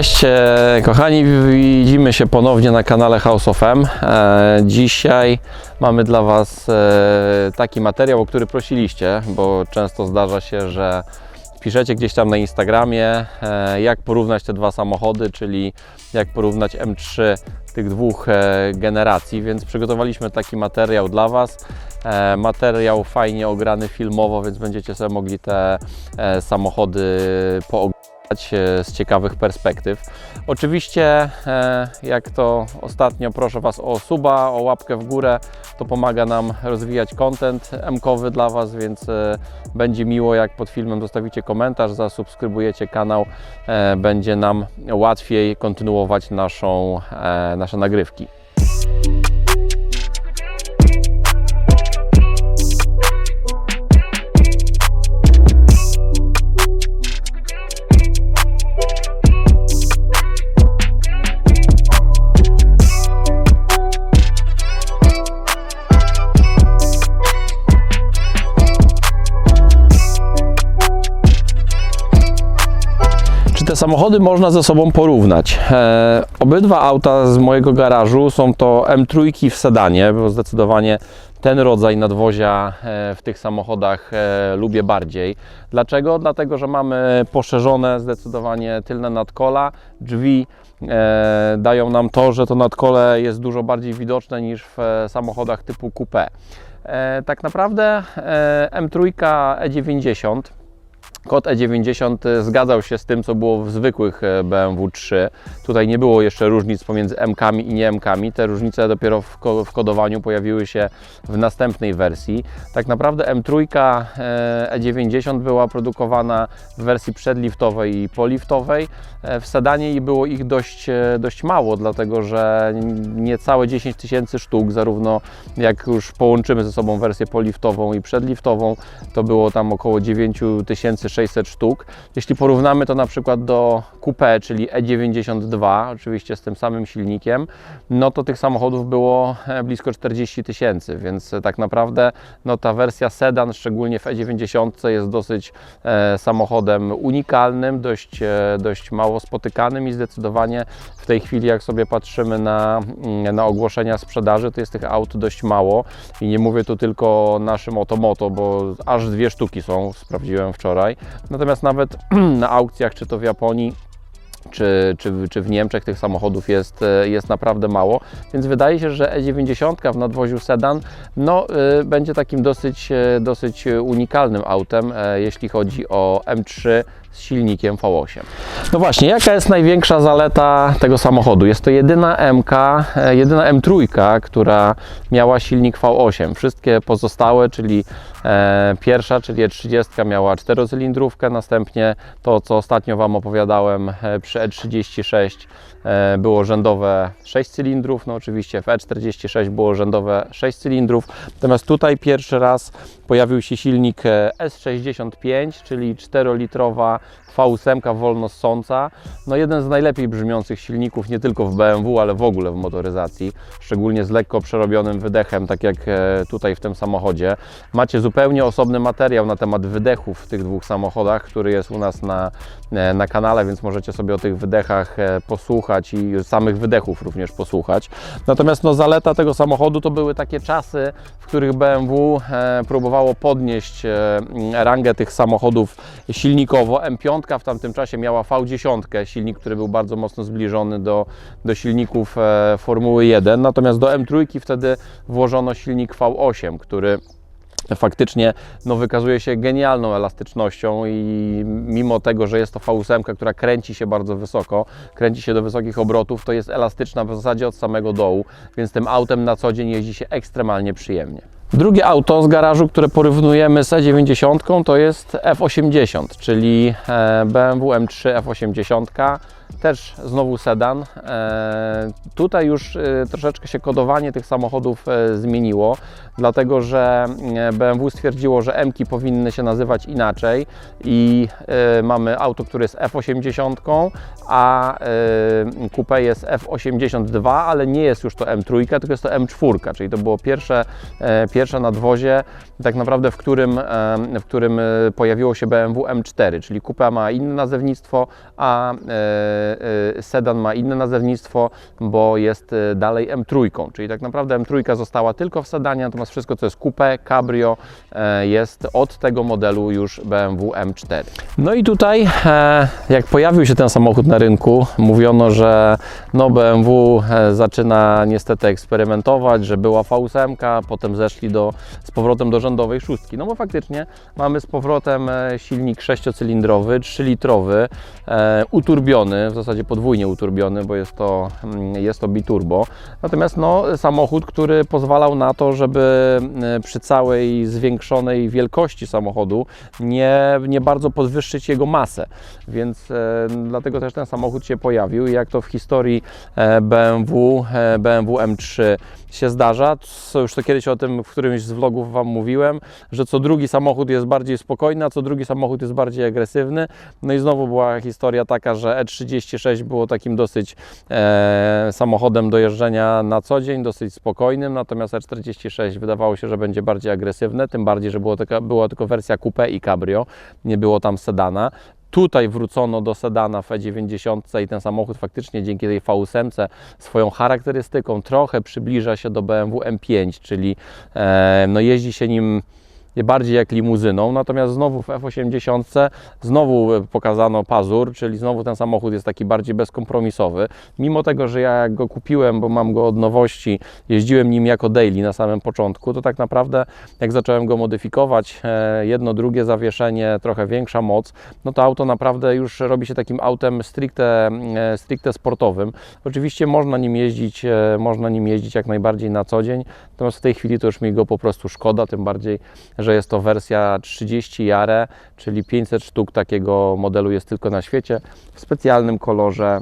Cześć e, kochani, widzimy się ponownie na kanale House of M. E, dzisiaj mamy dla Was e, taki materiał, o który prosiliście, bo często zdarza się, że piszecie gdzieś tam na Instagramie, jak porównać te dwa samochody, czyli jak porównać M3 tych dwóch generacji, więc przygotowaliśmy taki materiał dla Was. Materiał fajnie ograny filmowo, więc będziecie sobie mogli te samochody pooglądać z ciekawych perspektyw. Oczywiście, e, jak to ostatnio, proszę Was o suba, o łapkę w górę. To pomaga nam rozwijać content M-kowy dla Was, więc e, będzie miło, jak pod filmem zostawicie komentarz, zasubskrybujecie kanał. E, Będzie nam łatwiej kontynuować naszą, nasze nagrywki. Samochody można ze sobą porównać? E, obydwa auta z mojego garażu są to M3 w sedanie, bo zdecydowanie ten rodzaj nadwozia e, w tych samochodach e, lubię bardziej. Dlaczego? Dlatego, że mamy poszerzone zdecydowanie tylne nadkola, drzwi e, dają nam to, że to nadkole jest dużo bardziej widoczne niż w samochodach typu coupé. Tak naprawdę e, M3 E90 Kod E90 zgadzał się z tym, co było w zwykłych e, BMW 3. Tutaj nie było jeszcze różnic pomiędzy M-kami i nie M-kami. Te różnice dopiero w, ko- w kodowaniu pojawiły się w następnej wersji. Tak naprawdę M3 e, E90 była produkowana w wersji przedliftowej i poliftowej. E, W sedanie było ich dość, e, dość mało, dlatego że niecałe 10 tysięcy sztuk, zarówno jak już połączymy ze sobą wersję poliftową i przedliftową, to było tam około 9600 sztuk. Jeśli porównamy to na przykład do Coupe, czyli E92, oczywiście z tym samym silnikiem, no to tych samochodów było e, blisko 40 tysięcy, więc e, tak naprawdę no, ta wersja sedan, szczególnie w E90 jest dosyć e, samochodem unikalnym, dość, e, dość mało spotykanym i zdecydowanie w tej chwili jak sobie patrzymy na, mm, na ogłoszenia sprzedaży, to jest tych aut dość mało i nie mówię tu tylko o naszym Otomoto, bo aż dwie sztuki są, sprawdziłem wczoraj. Natomiast nawet na aukcjach, czy to w Japonii, czy, czy, czy w Niemczech tych samochodów jest, e, jest naprawdę mało, więc wydaje się, że E90 w nadwoziu sedan no, y, będzie takim dosyć, e, dosyć unikalnym autem, e, jeśli chodzi o M3 z silnikiem V8. No właśnie, jaka jest największa zaleta tego samochodu? Jest to jedyna MK, e, jedyna M3, która miała silnik V8. Wszystkie pozostałe, czyli e, pierwsza, czyli E30 miała czterocylindrówkę, następnie to, co ostatnio Wam opowiadałem e, przy E36 e, było rzędowe 6 cylindrów, no oczywiście w E46 było rzędowe 6 cylindrów, natomiast tutaj pierwszy raz pojawił się silnik e, S65, czyli 4-litrowa V8 wolnossąca. No jeden z najlepiej brzmiących silników nie tylko w BMW, ale w ogóle w motoryzacji, szczególnie z lekko przerobionym wydechem, tak jak e, tutaj w tym samochodzie. Macie zupełnie osobny materiał na temat wydechów w tych dwóch samochodach, który jest u nas na, e, na kanale, więc możecie sobie o tych wydechach e, posłuchać i samych wydechów również posłuchać. Natomiast no, zaleta tego samochodu to były takie czasy, w których BMW e, próbowało podnieść e, rangę tych samochodów silnikowo. M5 w tamtym czasie miała V10, silnik, który był bardzo mocno zbliżony do, do silników e, Formuły 1, natomiast do M3 wtedy włożono silnik V8, który faktycznie no, wykazuje się genialną elastycznością i mimo tego, że jest to V8, która kręci się bardzo wysoko, kręci się do wysokich obrotów, to jest elastyczna w zasadzie od samego dołu, więc tym autem na co dzień jeździ się ekstremalnie przyjemnie. Drugie auto z garażu, które porównujemy z E90 to jest F80, czyli BMW M3 F80. Też znowu sedan. E, Tutaj już e, troszeczkę się kodowanie tych samochodów e, zmieniło, dlatego że BMW stwierdziło, że M-ki powinny się nazywać inaczej i mamy auto, które jest F80, a coupe jest F82, ale nie jest już to M3, tylko jest to M4, czyli to było pierwsze, pierwsze nadwozie, tak naprawdę w którym, w którym pojawiło się BMW M4, czyli coupe ma inne nazewnictwo, a sedan ma inne nazewnictwo, bo jest e, dalej M3, czyli tak naprawdę M3 została tylko w sedanie, natomiast wszystko co jest coupe, cabrio e, jest od tego modelu już BMW M4. No i tutaj e, jak pojawił się ten samochód na rynku, mówiono, że no BMW e, zaczyna niestety eksperymentować, że była V8, potem zeszli do, z powrotem do rzędowej szóstki. No bo faktycznie mamy z powrotem e, silnik sześciocylindrowy, 3-litrowy, e, uturbiony, w zasadzie podwójnie uturbiony, bo jest to, mm, jest to biturbo. Natomiast no, samochód, który pozwalał na to, żeby e, przy całej zwiększonej wielkości samochodu nie, nie bardzo podwyższyć jego masę. Więc e, dlatego też ten samochód się pojawił. Jak to w historii e, BMW, e, BMW M3 się zdarza, już to kiedyś o tym w którymś z vlogów Wam mówiłem, że co drugi samochód jest bardziej spokojny, a co drugi samochód jest bardziej agresywny. No i znowu była historia taka, że E36 było takim dosyć e, samochodem do jeżdżenia na co dzień, dosyć spokojnym, natomiast E46 wydawało się, że będzie bardziej agresywne, tym bardziej, że było taka, była tylko wersja coupe i cabrio, nie było tam sedana. Tutaj wrócono do sedana w E90 i ten samochód faktycznie dzięki tej V8 swoją charakterystyką trochę przybliża się do BMW M5, czyli e, no jeździ się nim bardziej jak limuzyną, natomiast znowu w F80 znowu pokazano pazur, czyli znowu ten samochód jest taki bardziej bezkompromisowy. Mimo tego, że ja jak go kupiłem, bo mam go od nowości, jeździłem nim jako daily na samym początku, to tak naprawdę jak zacząłem go modyfikować, e, jedno, drugie zawieszenie, trochę większa moc, no to auto naprawdę już robi się takim autem stricte, e, stricte sportowym. Oczywiście można nim jeździć, e, można nim jeździć jak najbardziej na co dzień, natomiast w tej chwili to już mi go po prostu szkoda, tym bardziej, że jest to wersja 30 Jare, czyli 500 sztuk takiego modelu jest tylko na świecie w specjalnym kolorze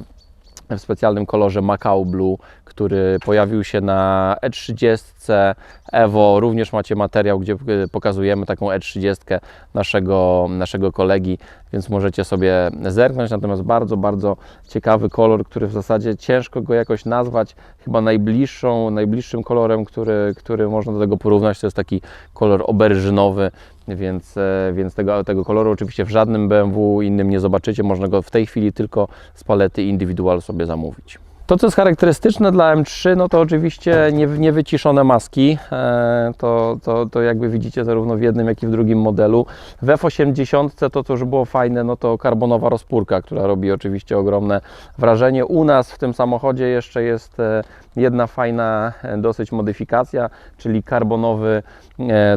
w specjalnym kolorze Macau Blue, który pojawił się na E30 Evo. Również macie materiał, gdzie e, pokazujemy taką E30 naszego, naszego kolegi, więc możecie sobie zerknąć. Natomiast bardzo, bardzo ciekawy kolor, który w zasadzie ciężko go jakoś nazwać. Chyba najbliższą, najbliższym kolorem, który, który można do tego porównać, to jest taki kolor oberżynowy, więc, e, więc tego, tego koloru oczywiście w żadnym BMW innym nie zobaczycie. Można go w tej chwili tylko z palety Individual sobie zamówić. To, co jest charakterystyczne dla M3, no to oczywiście nie, niewyciszone maski. E, to, to, to jakby widzicie zarówno w jednym, jak i w drugim modelu. W F80 to, co już było fajne, no to karbonowa rozpórka, która robi oczywiście ogromne wrażenie. U nas w tym samochodzie jeszcze jest e, jedna fajna e, dosyć modyfikacja, czyli karbonowy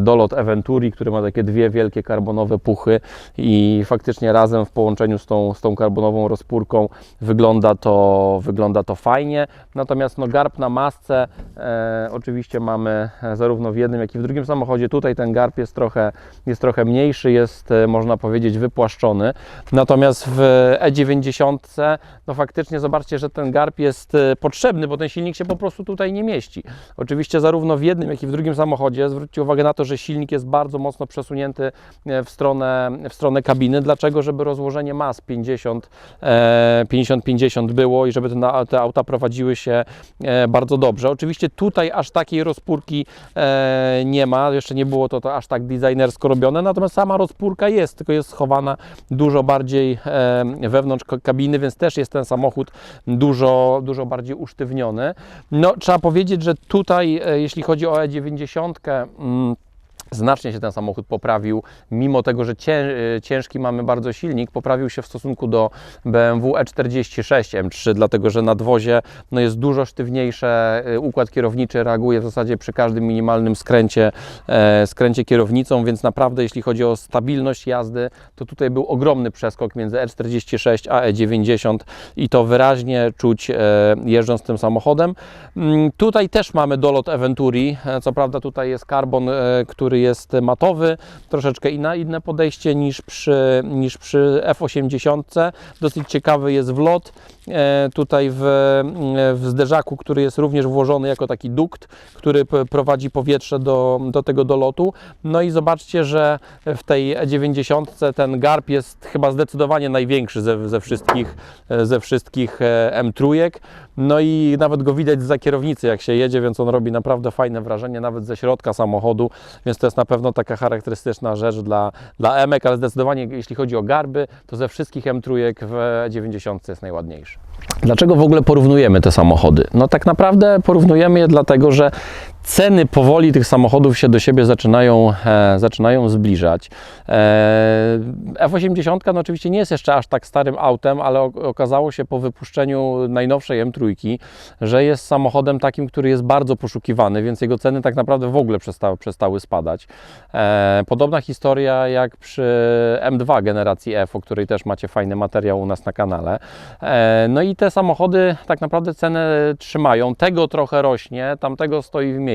dolot Eventuri, który ma takie dwie wielkie karbonowe puchy i faktycznie razem w połączeniu z tą, z tą karbonową rozpórką wygląda to, wygląda to fajnie. Natomiast no, garb na masce e, oczywiście mamy e, zarówno w jednym, jak i w drugim samochodzie. Tutaj ten garb jest trochę, jest trochę mniejszy, jest e, można powiedzieć wypłaszczony. Natomiast w E90 no faktycznie zobaczcie, że ten garb jest e, potrzebny, bo ten silnik się po prostu tutaj nie mieści. Oczywiście zarówno w jednym, jak i w drugim samochodzie zwróćcie uwagę na to, że silnik jest bardzo mocno przesunięty w stronę, w stronę kabiny. Dlaczego? Żeby rozłożenie mas 50, e, 50-50 było i żeby te, te auta prowadziły się e, bardzo dobrze. Oczywiście tutaj aż takiej rozpórki e, nie ma, jeszcze nie było to, to aż tak designersko robione, natomiast sama rozpórka jest, tylko jest schowana dużo bardziej e, wewnątrz kabiny, więc też jest ten samochód dużo, dużo bardziej usztywniony. No, trzeba powiedzieć, że tutaj, jeśli chodzi o E90, mm, Znacznie się ten samochód poprawił, mimo tego, że e, ciężki mamy bardzo silnik, poprawił się w stosunku do BMW E46 M3, dlatego że nadwozie no jest dużo sztywniejsze, e, układ kierowniczy reaguje w zasadzie przy każdym minimalnym skręcie, e, skręcie kierownicą, więc naprawdę jeśli chodzi o stabilność jazdy, to tutaj był ogromny przeskok między E46 a E90 i to wyraźnie czuć jeżdżąc tym samochodem. Mm, Tutaj też mamy dolot Eventuri, e, co prawda tutaj jest karbon, który jest matowy, troszeczkę inna, inne podejście niż przy, niż przy F80. Dosyć ciekawy jest wlot e, tutaj w, w zderzaku, który jest również włożony jako taki dukt, który prowadzi powietrze do, do tego dolotu. No i zobaczcie, że w tej E90 ten garb jest chyba zdecydowanie największy ze, ze wszystkich, e, ze wszystkich e, M3. No i nawet go widać za kierownicy, jak się jedzie, więc on robi naprawdę fajne wrażenie, nawet ze środka samochodu, więc to jest na pewno taka charakterystyczna rzecz dla, dla Emek, ale zdecydowanie jeśli chodzi o garby, to ze wszystkich M3 w 90 jest najładniejszy. Dlaczego w ogóle porównujemy te samochody? No tak naprawdę porównujemy je dlatego, że ceny powoli tych samochodów się do siebie zaczynają, e, zaczynają zbliżać. E, F80 no oczywiście nie jest jeszcze aż tak starym autem, ale okazało się po wypuszczeniu najnowszej M3, że jest samochodem takim, który jest bardzo poszukiwany, więc jego ceny tak naprawdę w ogóle przestały, przestały spadać. E, podobna historia jak przy M2 generacji F, o której też macie fajny materiał u nas na kanale. E, no i te samochody tak naprawdę cenę trzymają. Tego trochę rośnie, tamtego stoi w miejscu.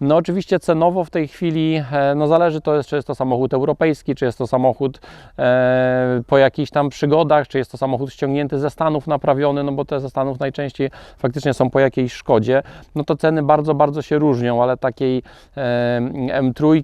No oczywiście cenowo w tej chwili, e, no zależy to jest, czy jest to samochód europejski, czy jest to samochód e, po jakichś tam przygodach, czy jest to samochód ściągnięty ze Stanów, naprawiony, no bo te ze Stanów najczęściej faktycznie są po jakiejś szkodzie, no to ceny bardzo, bardzo się różnią, ale takiej e, M3,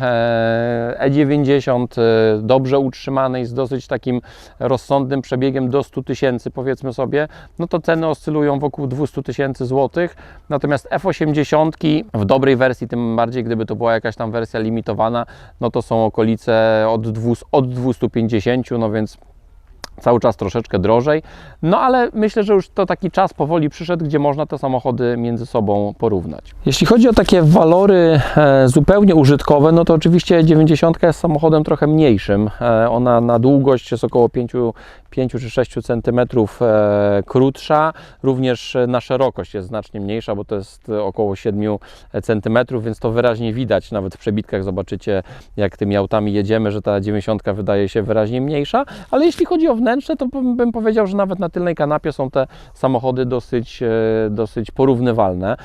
e, E90 e, dobrze utrzymanej z dosyć takim rozsądnym przebiegiem do 100 tysięcy powiedzmy sobie, no to ceny oscylują wokół 200 tysięcy złotych, natomiast F80 w dobrej wersji, tym bardziej gdyby to była jakaś tam wersja limitowana, no to są okolice od, 200, od 250, no więc cały czas troszeczkę drożej. No ale myślę, że już to taki czas powoli przyszedł, gdzie można te samochody między sobą porównać. Jeśli chodzi o takie walory e, zupełnie użytkowe, no to oczywiście 90 jest samochodem trochę mniejszym. E, ona na długość jest około 5, 5 czy 6 cm e, krótsza, również na szerokość jest znacznie mniejsza, bo to jest około 7 cm, więc to wyraźnie widać. Nawet w przebitkach zobaczycie, jak tymi autami jedziemy, że ta 90 wydaje się wyraźnie mniejsza, ale jeśli chodzi o wnętrze, to bym powiedział, że nawet na tylnej kanapie są te samochody dosyć, e, dosyć porównywalne.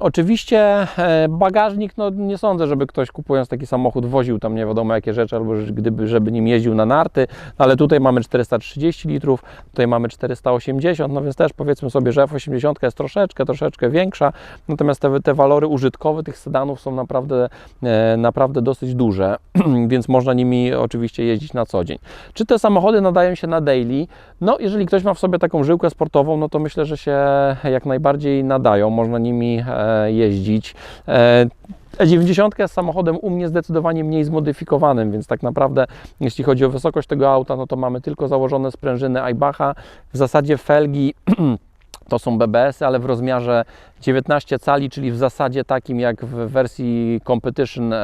Oczywiście e, bagażnik, no nie sądzę, żeby ktoś kupując taki samochód woził tam nie wiadomo jakie rzeczy, albo gdyby, żeby nim jeździł na narty, ale tutaj mamy 430 litrów, tutaj mamy 480, no więc też powiedzmy sobie, że F80 jest troszeczkę, troszeczkę większa, natomiast te, te walory użytkowe tych sedanów są naprawdę, e, naprawdę dosyć duże, więc można nimi oczywiście jeździć na co dzień. Czy te samochody nadają się na daily? No, jeżeli ktoś ma w sobie taką żyłkę sportową, no to myślę, że się jak najbardziej nadają, można nimi e, jeździć. E, E90 jest samochodem u mnie zdecydowanie mniej zmodyfikowanym, więc tak naprawdę jeśli chodzi o wysokość tego auta, no to mamy tylko założone sprężyny Aybacha. W zasadzie felgi to są BBS-y, ale w rozmiarze 19 cali, czyli w zasadzie takim jak w wersji Competition e,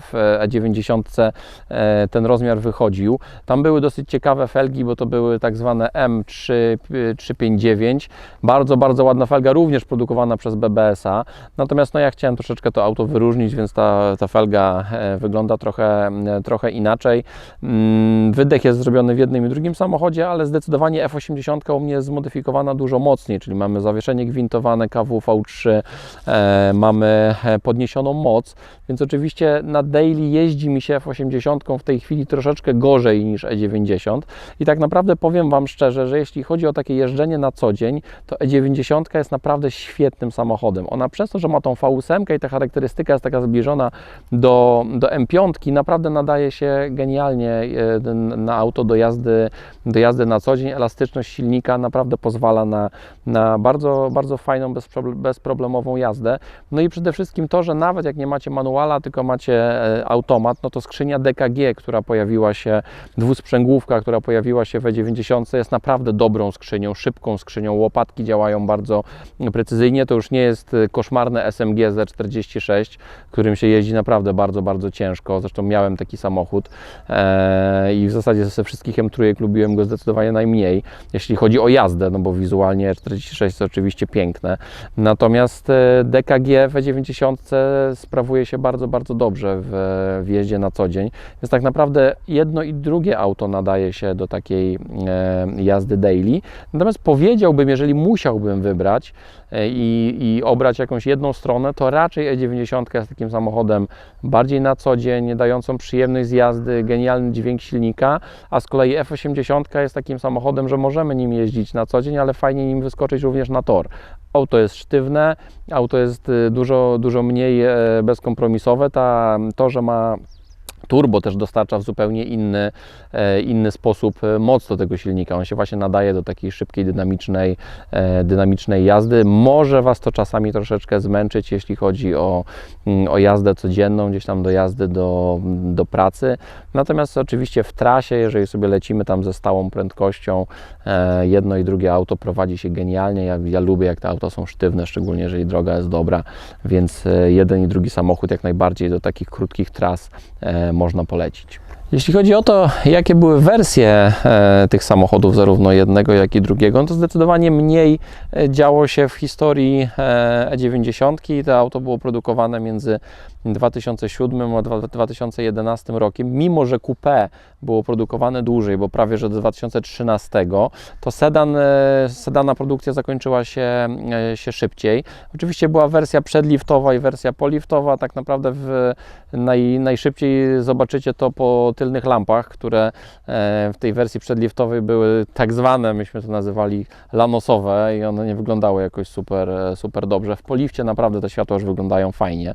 w E90 e, ten rozmiar wychodził. Tam były dosyć ciekawe felgi, bo to były tak zwane M359. Bardzo, bardzo ładna felga, również produkowana przez BBS-a. Natomiast no, ja chciałem troszeczkę to auto wyróżnić, więc ta, ta felga e, wygląda trochę, trochę inaczej. Mm, Wydech jest zrobiony w jednym i drugim samochodzie, ale zdecydowanie F80 u mnie jest zmodyfikowana dużo mocniej, czyli mamy zawieszenie gwintowane KW V3, e, mamy e, podniesioną moc, więc oczywiście na daily jeździ mi się F80 w tej chwili troszeczkę gorzej niż E90 i tak naprawdę powiem Wam szczerze, że jeśli chodzi o takie jeżdżenie na co dzień, to E90 jest naprawdę świetnym samochodem. Ona przez to, że ma tą V8 i ta charakterystyka jest taka zbliżona do, do M5, naprawdę nadaje się genialnie e, na auto do jazdy, do jazdy na co dzień. Elastyczność silnika naprawdę pozwala na, na bardzo, bardzo fajną, bezproble- bezproblemową jazdę. No i przede wszystkim to, że nawet jak nie macie manuala, tylko macie e, automat, no to skrzynia DKG, która pojawiła się, dwusprzęgłówka, która pojawiła się w E90 jest naprawdę dobrą skrzynią, szybką skrzynią. Łopatki działają bardzo precyzyjnie. To już nie jest e, koszmarne SMG Z46, którym się jeździ naprawdę bardzo, bardzo ciężko. Zresztą miałem taki samochód e, i w zasadzie ze wszystkich M3 lubiłem go zdecydowanie najmniej, jeśli chodzi o jazdę, no bo wizualnie 46 jest oczywiście piękne. Natomiast e, DKG w E90 sprawuje się bardzo, bardzo dobrze w, w jeździe na co dzień. Więc tak naprawdę jedno i drugie auto nadaje się do takiej e, jazdy daily. Natomiast powiedziałbym, jeżeli musiałbym wybrać e, i, i obrać jakąś jedną stronę, to raczej E90 jest takim samochodem bardziej na co dzień, dającą przyjemność z jazdy, genialny dźwięk silnika, a z kolei F80 jest takim samochodem, że możemy nim jeździć na co dzień, ale fajnie nim wyskoczyć również na tor. Auto jest sztywne, auto jest y, dużo, dużo mniej e, bezkompromisowe. Ta, to, że ma Turbo też dostarcza w zupełnie inny, e, inny sposób e, moc do tego silnika. On się właśnie nadaje do takiej szybkiej, dynamicznej, e, dynamicznej jazdy. Może Was to czasami troszeczkę zmęczyć, jeśli chodzi o, mm, o jazdę codzienną, gdzieś tam do jazdy do, do pracy. Natomiast oczywiście w trasie, jeżeli sobie lecimy tam ze stałą prędkością, jedno i drugie auto prowadzi się genialnie. Ja, ja lubię, jak te auta są sztywne, szczególnie jeżeli droga jest dobra, więc jeden i drugi samochód jak najbardziej do takich krótkich tras można polecić. Jeśli chodzi o to, jakie były wersje e, tych samochodów, zarówno jednego, jak i drugiego, no to zdecydowanie mniej e, działo się w historii e, E90. To auto było produkowane między 2007 a dwa- 2011 rokiem, mimo że coupé było produkowane dłużej, bo prawie że do 2013, to sedan, e, sedana produkcja zakończyła się, e, się szybciej. Oczywiście była wersja przedliftowa i wersja poliftowa. Tak naprawdę w, naj, najszybciej zobaczycie to po tylnych lampach, które e, w tej wersji przedliftowej były tak zwane, myśmy to nazywali lanosowe i one nie wyglądały jakoś super, super dobrze. W polifcie naprawdę te światła już wyglądają fajnie,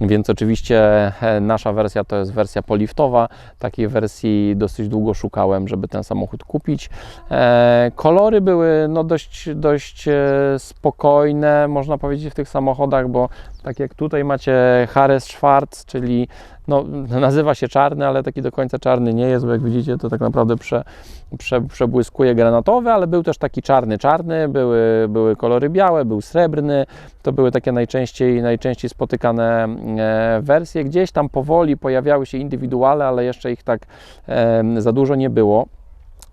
więc oczywiście e, nasza wersja to jest wersja poliftowa. Takiej wersji dosyć długo szukałem, żeby ten samochód kupić. E, Kolory były no, dość, dość e, spokojne, można powiedzieć, w tych samochodach, bo tak jak tutaj macie Harris Schwarz, czyli no, nazywa się czarny, ale taki do końca czarny nie jest, bo jak widzicie, to tak naprawdę prze, prze, przebłyskuje granatowy, ale był też taki czarny, czarny, były, były kolory białe, był srebrny, to były takie najczęściej, najczęściej spotykane e, wersje. Gdzieś tam powoli pojawiały się indywiduale, ale jeszcze ich tak e, za dużo nie było.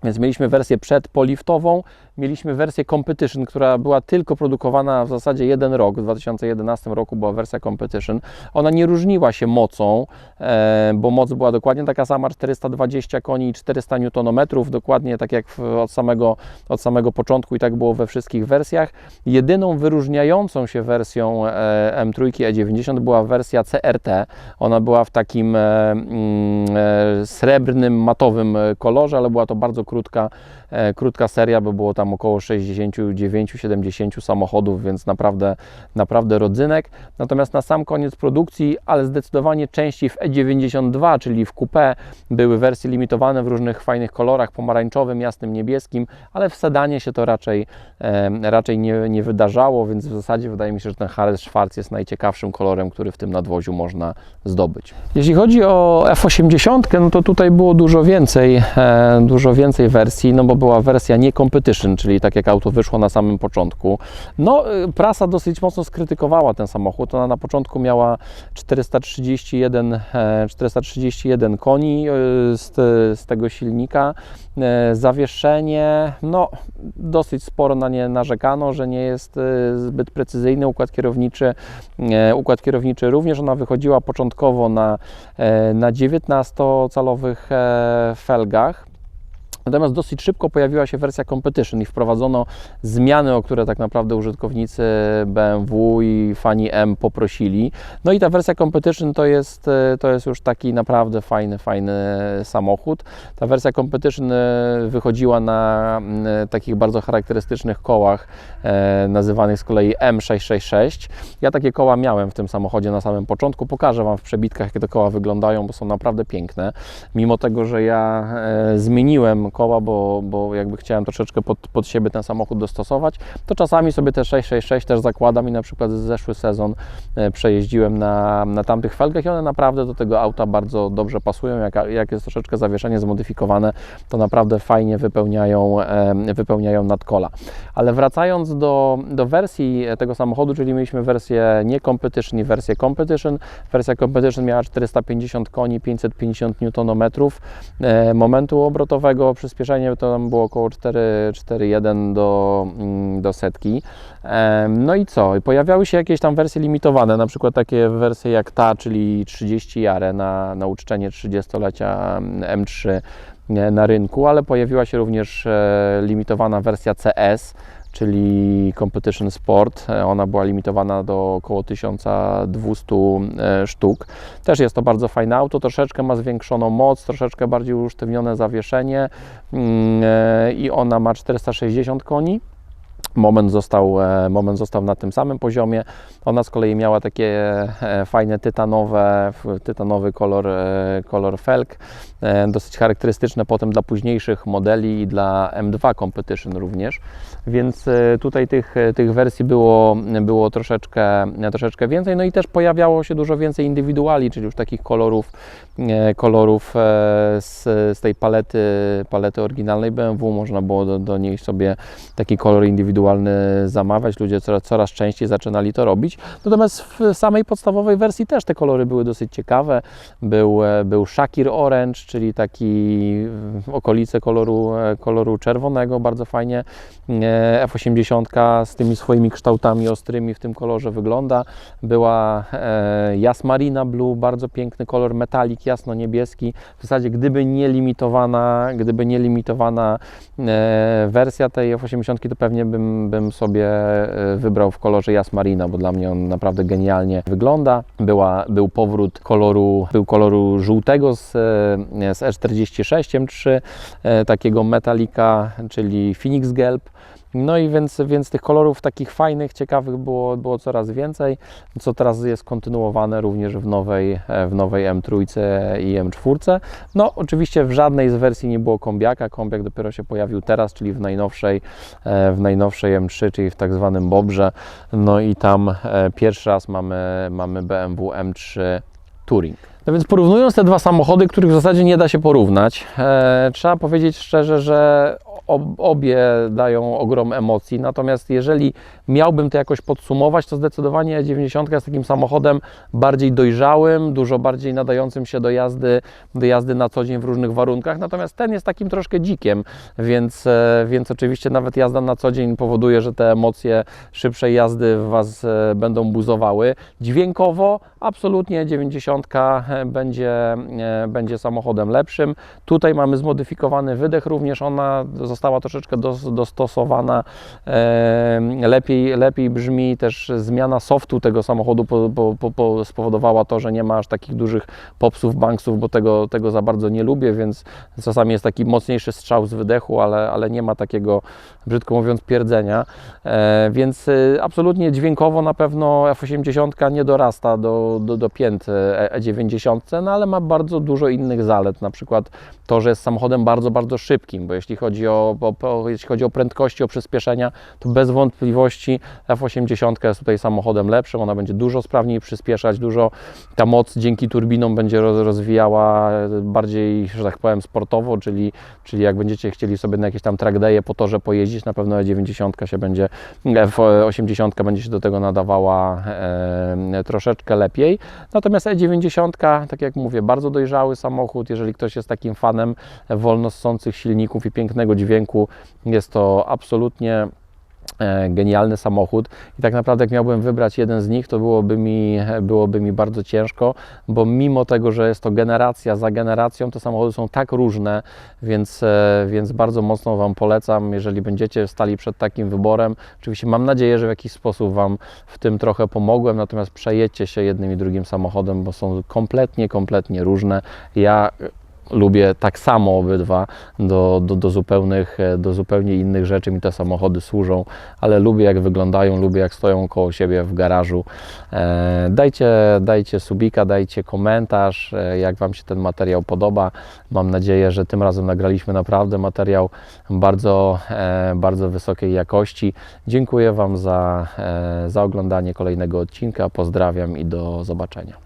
Więc mieliśmy wersję przedpoliftową, mieliśmy wersję Competition, która była tylko produkowana w zasadzie jeden rok. W 2011 roku była wersja Competition. Ona nie różniła się mocą, e, bo moc była dokładnie taka sama, 420 koni i 400 Nm, dokładnie tak jak od, samego, od samego początku i tak było we wszystkich wersjach. Jedyną wyróżniającą się wersją e, M3 E90 była wersja CRT. Ona była w takim e, mm, srebrnym, matowym kolorze, ale była to bardzo krótka, krótka seria, bo było tam około 69-70 samochodów, więc naprawdę, naprawdę rodzynek. Natomiast na sam koniec produkcji, ale zdecydowanie częściej w E92, czyli w coupé, były wersje limitowane w różnych fajnych kolorach, pomarańczowym, jasnym, niebieskim, ale w sedanie się to raczej, e, raczej nie, nie wydarzało, więc w zasadzie wydaje mi się, że ten Harris Schwarz jest najciekawszym kolorem, który w tym nadwoziu można zdobyć. Jeśli chodzi o F80, no to tutaj było dużo więcej, e, dużo więcej wersji, no bo była wersja nie competition, czyli tak jak auto wyszło na samym początku. No, y, prasa dosyć mocno skrytykowała ten samochód. Ona na początku miała 431, e, 431 koni e, z, z tego silnika. E, Zawieszenie, no dosyć sporo na nie narzekano, że nie jest e, zbyt precyzyjny układ kierowniczy. E, Układ kierowniczy również ona wychodziła początkowo na, e, na 19-calowych e, felgach. Natomiast dosyć szybko pojawiła się wersja Competition i wprowadzono zmiany, o które tak naprawdę użytkownicy BMW i fani M poprosili. No i ta wersja Competition to jest, e, to jest już taki naprawdę fajny, fajny samochód. Ta wersja Competition e, wychodziła na mm, takich bardzo charakterystycznych kołach, e, nazywanych z kolei M666. Ja takie koła miałem w tym samochodzie na samym początku. Pokażę Wam w przebitkach, jak te koła wyglądają, bo są naprawdę piękne. Mimo tego, że ja e, zmieniłem bo, bo jakby chciałem troszeczkę pod, pod siebie ten samochód dostosować, to czasami sobie te 666 też zakładam i na przykład zeszły sezon e, przejeździłem na, na tamtych felgach i one naprawdę do tego auta bardzo dobrze pasują. Jak, jak jest troszeczkę zawieszenie zmodyfikowane, to naprawdę fajnie wypełniają, e, wypełniają nadkola. Ale wracając do, do wersji tego samochodu, czyli mieliśmy wersję nie competition i wersję competition. Wersja competition miała 450 koni, 550 Nm e, momentu obrotowego. Przyspieszenie to tam było około 4 4,1 do, mm, do setki. No i co? Pojawiały się jakieś tam wersje limitowane, na przykład takie wersje jak ta, czyli 30 jare na, na uczczenie 30-lecia M3 nie, na rynku, ale pojawiła się również e, limitowana wersja CS, czyli Competition Sport. E, Ona była limitowana do około 1200 e, sztuk. Też jest to bardzo fajne auto, troszeczkę ma zwiększoną moc, troszeczkę bardziej usztywnione zawieszenie mm, e, i ona ma 460 koni. Moment został, moment został na tym samym poziomie. Ona z kolei miała takie fajne tytanowe, tytanowy kolor, kolor felg, e, dosyć charakterystyczne potem dla późniejszych modeli i dla M2 Competition również. Więc e, tutaj tych, e, tych wersji było, było troszeczkę, troszeczkę więcej. No i też pojawiało się dużo więcej indywiduali, czyli już takich kolorów, e, kolorów e, z, z tej palety, palety oryginalnej BMW. Można było do, do niej sobie taki kolor indywidualny zamawiać. Ludzie coraz, coraz częściej zaczynali to robić. Natomiast w samej podstawowej wersji też te kolory były dosyć ciekawe. Był, e, był Shakir Orange, czyli taki okolice koloru, e, koloru czerwonego, bardzo fajnie. E, F80 z tymi swoimi kształtami ostrymi w tym kolorze wygląda. Była e, Jasmarina Blue, bardzo piękny kolor, metalik jasno-niebieski. W zasadzie gdyby nie limitowana, gdyby nie limitowana wersja tej F80 to pewnie bym, bym sobie wybrał w kolorze Jasmarina, bo dla mnie on naprawdę genialnie wygląda. Była, był powrót koloru, był koloru żółtego z, z E46 M3, e, takiego metalika, czyli Phoenix Gelb. No i więc, więc tych kolorów takich fajnych, ciekawych było, było coraz więcej, co teraz jest kontynuowane również w nowej, e, w nowej M3 i M4. No oczywiście w żadnej z wersji nie było kombiaka, kombiak dopiero się pojawił teraz, czyli w najnowszej, e, w najnowszej M3, czyli w tak zwanym Bobrze. No i tam pierwszy raz mamy, mamy BMW M3 Touring. No więc porównując te dwa samochody, których w zasadzie nie da się porównać, e, trzeba powiedzieć szczerze, że ob, obie dają ogrom emocji. Natomiast jeżeli miałbym to jakoś podsumować, to zdecydowanie 90 jest takim samochodem bardziej dojrzałym, dużo bardziej nadającym się do jazdy, do jazdy na co dzień w różnych warunkach. Natomiast ten jest takim troszkę dzikiem, więc, e, więc oczywiście nawet jazda na co dzień powoduje, że te emocje szybszej jazdy w Was e, będą buzowały. Dźwiękowo absolutnie 90 będzie, e, będzie samochodem lepszym. Tutaj mamy zmodyfikowany wydech, również ona została troszeczkę dos, dostosowana, lepiej, lepiej brzmi, też zmiana softu tego samochodu po, po, po, po spowodowała to, że nie ma aż takich dużych popsów, banksów, bo tego, tego za bardzo nie lubię, więc czasami jest taki mocniejszy strzał z wydechu, ale, ale nie ma takiego, brzydko mówiąc, pierdzenia, e, więc e, absolutnie dźwiękowo na pewno F80 nie dorasta do, do, do pięt E- E90, no ale ma bardzo dużo innych zalet, na przykład to, że jest samochodem bardzo, bardzo szybkim, bo jeśli chodzi o, o, o, jeśli chodzi o prędkości, o przyspieszenia, to bez wątpliwości F80 jest tutaj samochodem lepszym, ona będzie dużo sprawniej przyspieszać, dużo ta moc dzięki turbinom będzie roz, rozwijała bardziej, że tak powiem, sportowo, czyli, czyli jak będziecie chcieli sobie na jakieś tam track day'e po torze pojeździć, na pewno E90 się będzie, F80 będzie się do tego nadawała e, troszeczkę lepiej. Natomiast E90, tak jak mówię, bardzo dojrzały samochód. Jeżeli ktoś jest takim fanem wolno ssących silników i pięknego dźwięku, jest to absolutnie e, genialny samochód i tak naprawdę jak miałbym wybrać jeden z nich, to byłoby mi, byłoby mi bardzo ciężko, bo mimo tego, że jest to generacja za generacją, te samochody są tak różne, więc, e, więc bardzo mocno Wam polecam, jeżeli będziecie stali przed takim wyborem. Oczywiście mam nadzieję, że w jakiś sposób Wam w tym trochę pomogłem, natomiast przejedźcie się jednym i drugim samochodem, bo są kompletnie, kompletnie różne. Ja lubię tak samo obydwa do, do, do, zupełnych, e, do zupełnie innych rzeczy mi te samochody służą, ale lubię jak wyglądają, lubię jak stoją koło siebie w garażu. E, dajcie, dajcie subika, dajcie komentarz, e, jak Wam się ten materiał podoba. Mam nadzieję, że tym razem nagraliśmy naprawdę materiał bardzo, e, bardzo wysokiej jakości. Dziękuję Wam za, e, za oglądanie kolejnego odcinka. Pozdrawiam i do zobaczenia.